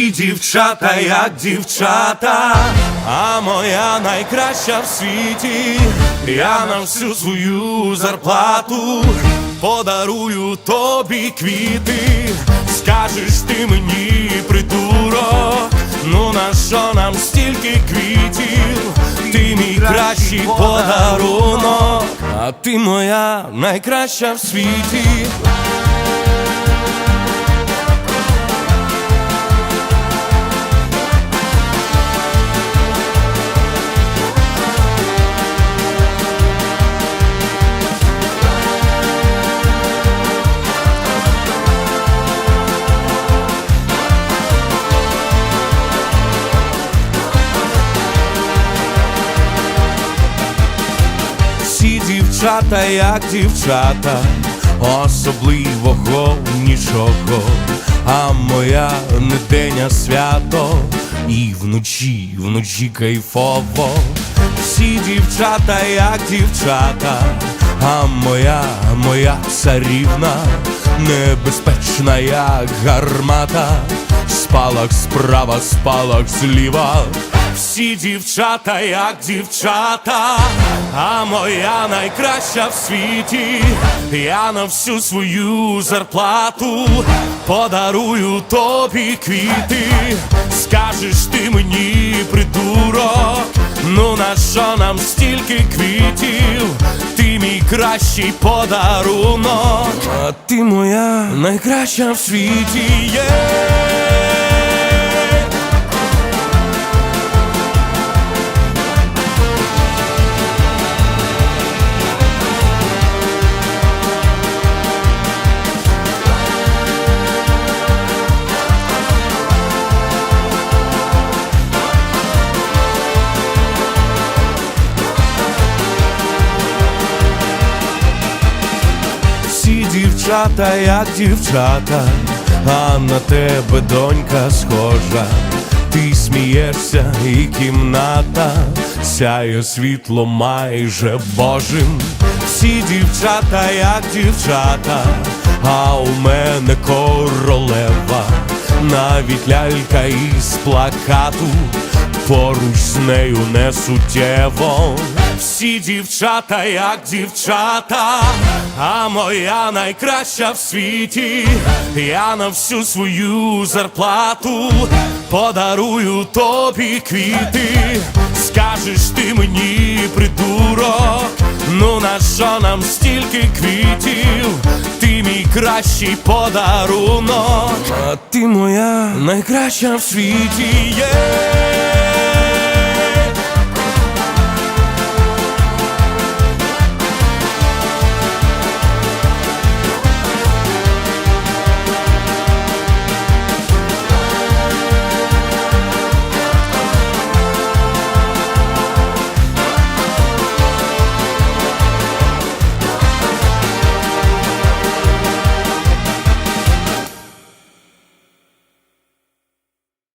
дівчата, як дівчата, а моя найкраща в світі. Я на всю свою зарплату подарую тобі квіти. Скажеш ти мені, придурок, ну на що нам стільки квітів? Ти мій кращий подарунок, а ти моя найкраща в світі. Дівчата, як дівчата, особливого нічого, а моя не день, а свято, і вночі, вночі кайфово. Всі дівчата, як дівчата, а моя, моя царівна, небезпечна, як гармата, спалах справа, спалах зліва. Всі дівчата, як дівчата, а моя найкраща в світі. Я на всю свою зарплату подарую тобі квіти. Скажеш ти мені, придурок, ну на що нам стільки квітів? Ти мій кращий подарунок, а ти моя найкраща в світі є. Дівчата, як дівчата, а на тебе донька схожа. Ти смієшся, і кімната сяє світло майже божим. Всі дівчата, як дівчата, а у мене королева, навіть лялька із плакату, поруч з нею не суттєво. Всі дівчата, як дівчата, а моя найкраща в світі. Я на всю свою зарплату подарую тобі квіти. Скажеш ти мені, придурок, ну на що нам стільки квітів? Ти мій кращий подарунок, а ти моя найкраща в світі є.